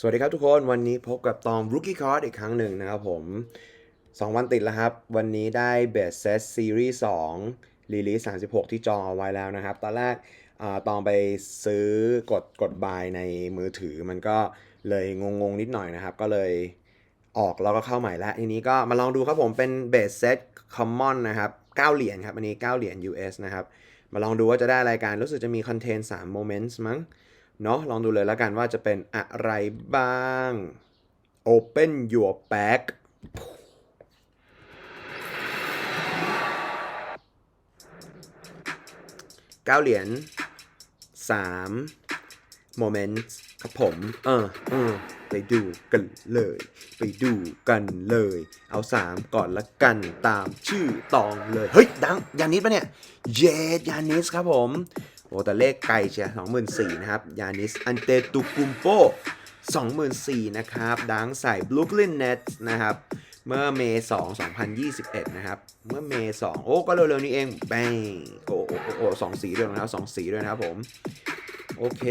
สวัสดีครับทุกคนวันนี้พบกับตอง Rookie Card อีกครั้งหนึ่งนะครับผม 2 วันติดแล้วครับ วันนี้ได้ Best Set Series 2รีลีส36 ที่จองเอาไว้แล้วนะครับ ตอนแรกอตองไปซื้อกดกดบายในมือถือมันก็เลยงงๆนิดหน่อยนะครับ ก็เลยออกแล้วก็เข้าใหม่แล้ว ทีนี้ก็มาลองดูครับผมเป็น Best Set Common นะครับ 9 เหรียญครับ อันนี้ 9 เหรียญ US นะครับ มาลองดูว่าจะได้รายการรู้สึกจะมีคอนเทนต์3 Moments มั้ง เนาะลองดูเลยแล้วกันว่าจะเป็นอะไรบ้าง Open your bag เก้าเหรียญสาม moments ครับผม เออเออไปดูกันเลย ไปดูกันเลย เอาสามก่อนละกันตามชื่อตองเลย เฮ้ย ดังยานิสปะเนี่ย เยดยานิสครับผม โอ้แต่เลขไกลเชียสองหมื่นสี่นะครับ ยานิส อันเตตุกุมโปสองหมื่นสี่นะครับ ดังใส่บลูคลินเน็ตนะครับ เมื่อเมย์2 2021นะครับ เมื่อเมย์2โอ้ ก็เร็วๆนี้เอง แบงโอ้โอ้โอ้โอสองสีด้วยนะครับสองสีด้วยนะครับผม โอเค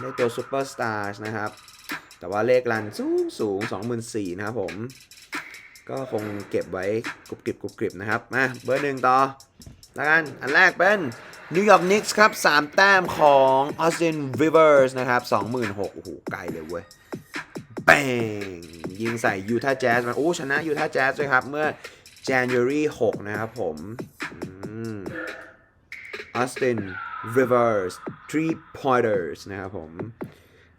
ได้ตัวซูเปอร์สตาร์นะครับ แต่ว่าเลขรันสูงสูง24,000นะครับผม ก็คงเก็บไว้กรุบกริบกรุบกริบนะครับ มาเบอร์หนึ่งต่อแล้วกัน อันแรกเป็นนิวยอร์กนิกส์ครับ 3 แต้มของออสตินริเวอร์สนะครับ26,000โอ้โห ไกลเลยเว้ยแป้งยิงใส่ยูทาห์แจ๊สมาโอ้ ชนะยูทาห์แจ๊สด้วยครับ เมื่อ January 6 นะครับผมออสติน Rivers three pointers นะครับผม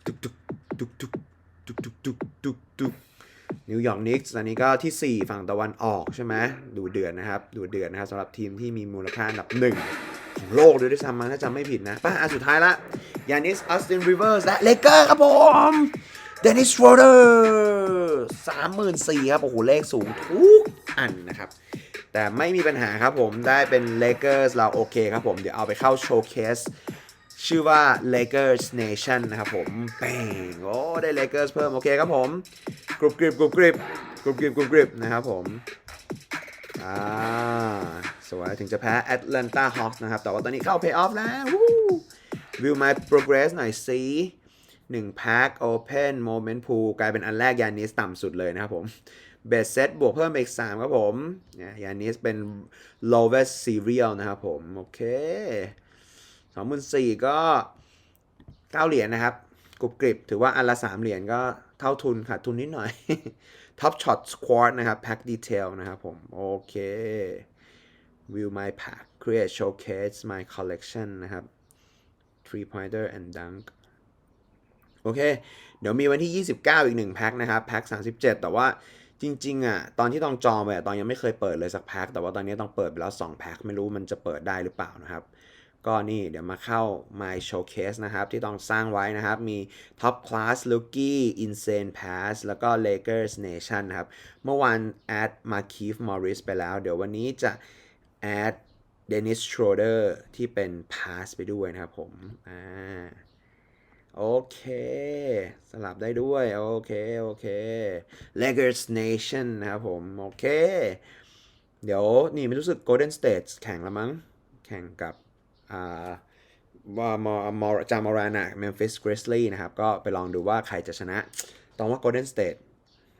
ตุกตุกตุกตุกตุกตุกตุกตุกตุก นิวยอร์กนิกส์อันนี้ก็ที่ 4 ฝั่งตะวันออกใช่ไหมดูเดือนนะครับ ดูเดือนนะครับสำหรับทีมที่มีมูลค่าอันดับหนึ่งของโลกด้วยด้วยซ้ำมั้งถ้าจำไม่ผิดนะป้าอันสุดท้ายละยานิสออสตินริเวอร์สและเลเกอร์ครับผมเดนิสโรเดอร์สามหมื่นสี่ครับ โอ้โห เลขสูงทุกอันนะครับ แต่ไม่มีปัญหาครับผมได้เป็น Lakers เราโอเคครับผม เดี๋ยวเอาไปเข้าโชว์เคสชื่อว่า Lakers Nation นะครับผมแปงโอ้ ได้ Lakers เพิ่ม โอเคครับผม กรุบกริบกรุบกริบกรุบกริบกรุบกริบนะครับผมอ่าสวยถึงจะแพ้ Atlanta Hawks นะครับแต่ว่าตอนนี้เข้า Playoff แล้ววิว my progress หน่อยสิหนึ่งแพ็ค Open Moment Pool กลายเป็นอันแรกยานิสต่ำสุดเลยนะครับผมเบสเซตบวกเพิ่มอีก 3 ครับผมยยานิสเป็น lowest serial นะครับผม โอเคสองหมื่นสี่ก็ 9 เหรียญนะครับกรุบกริบ ถือว่าอันละ 3 เหรียญก็ เท่าทุนขาดทุนนิดหน่อย Top Shot Squad นะครับ Pack Detail นะครับผม โอเค View my pack create showcase my collection นะครับ three pointer and dunk โอเค เดี๋ยวมีวันที่ 29 อีก1แพ็คนะครับ แพ็ค37 แต่ว่าจริงๆอะตอนที่ต้องจองไปอะตอนยังไม่เคยเปิดเลยสักแพ็คแต่ว่าตอนนี้ต้องเปิดไปแล้ว 2 แพ็คไม่รู้มันจะเปิดได้หรือเปล่านะครับ ก็นี่เดี๋ยวมาเข้า My Showcase นะครับ ที่ต้องสร้างไว้นะครับ มี Top Class Rookie Insane Pass แล้วก็ Lakers Nation นะครับ เมื่อวาน add m a r k i e f Morris ไปแล้ว เดี๋ยววันนี้จะ add Dennis Schroeder ที่เป็น Pass ไปด้วยนะครับผม อ่า โอเค สลับได้ด้วย โอเค โอเค Lakers Nation นะครับผม โอเค เดี๋ยวนี่ไม่รู้สึก Golden State แข่งแล้วมั้ง แข่งกับ ว่ามอมอจามอรานะเมมฟิสกริสลีย์นะครับ ก็ไปลองดูว่าใครจะชนะต้องว่าโกลเด้นสเตท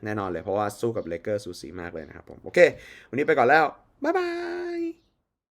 แน่นอนเลยเพราะว่าสู้กับเลเกอร์สูสีมากเลยนะครับผม โอเค วันนี้ไปก่อนแล้ว บ๊ายบาย